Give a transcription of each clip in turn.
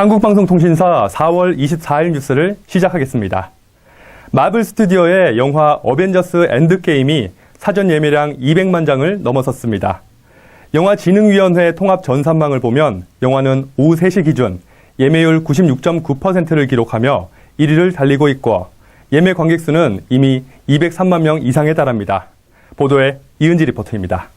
한국방송통신사 4월 24일 뉴스를 시작하겠습니다. 마블 스튜디오의 영화 어벤져스 엔드게임이 사전 예매량 200만 장을 넘어섰습니다. 영화진흥위원회 통합 전산망을 보면 영화는 오후 3시 기준 예매율 96.9%를 기록하며 1위를 달리고 있고 예매 관객 수는 이미 203만 명 이상에 달합니다. 보도에 이은지 리포터입니다.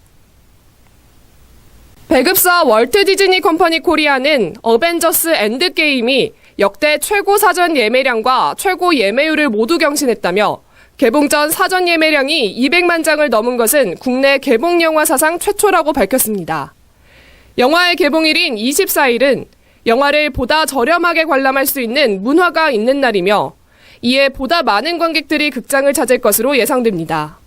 배급사 월트 디즈니 컴퍼니 코리아는 어벤져스 엔드게임이 역대 최고 사전 예매량과 최고 예매율을 모두 경신했다며 개봉 전 사전 예매량이 200만 장을 넘은 것은 국내 개봉 영화 사상 최초라고 밝혔습니다. 영화의 개봉일인 24일은 영화를 보다 저렴하게 관람할 수 있는 문화가 있는 날이며 이에 보다 많은 관객들이 극장을 찾을 것으로 예상됩니다.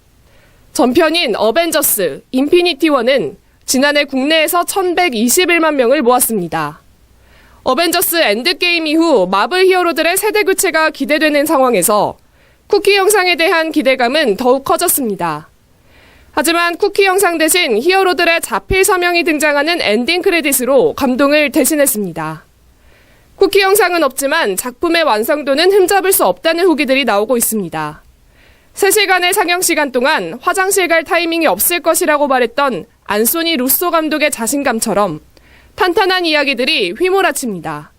전편인 어벤져스 인피니티 원은 지난해 국내에서 1121만 명을 모았습니다. 어벤져스 엔드게임 이후 마블 히어로들의 세대 교체가 기대되는 상황에서 쿠키 영상에 대한 기대감은 더욱 커졌습니다. 하지만 쿠키 영상 대신 히어로들의 자필 서명이 등장하는 엔딩 크레딧으로 감동을 대신했습니다. 쿠키 영상은 없지만 작품의 완성도는 흠잡을 수 없다는 후기들이 나오고 있습니다. 3시간의 상영 시간 동안 화장실 갈 타이밍이 없을 것이라고 말했던 안소니 루소 감독의 자신감처럼 탄탄한 이야기들이 휘몰아칩니다.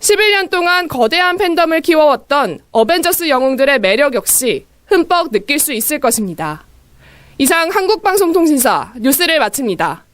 11년 동안 거대한 팬덤을 키워왔던 어벤져스 영웅들의 매력 역시 흠뻑 느낄 수 있을 것입니다. 이상 한국방송통신사 뉴스를 마칩니다.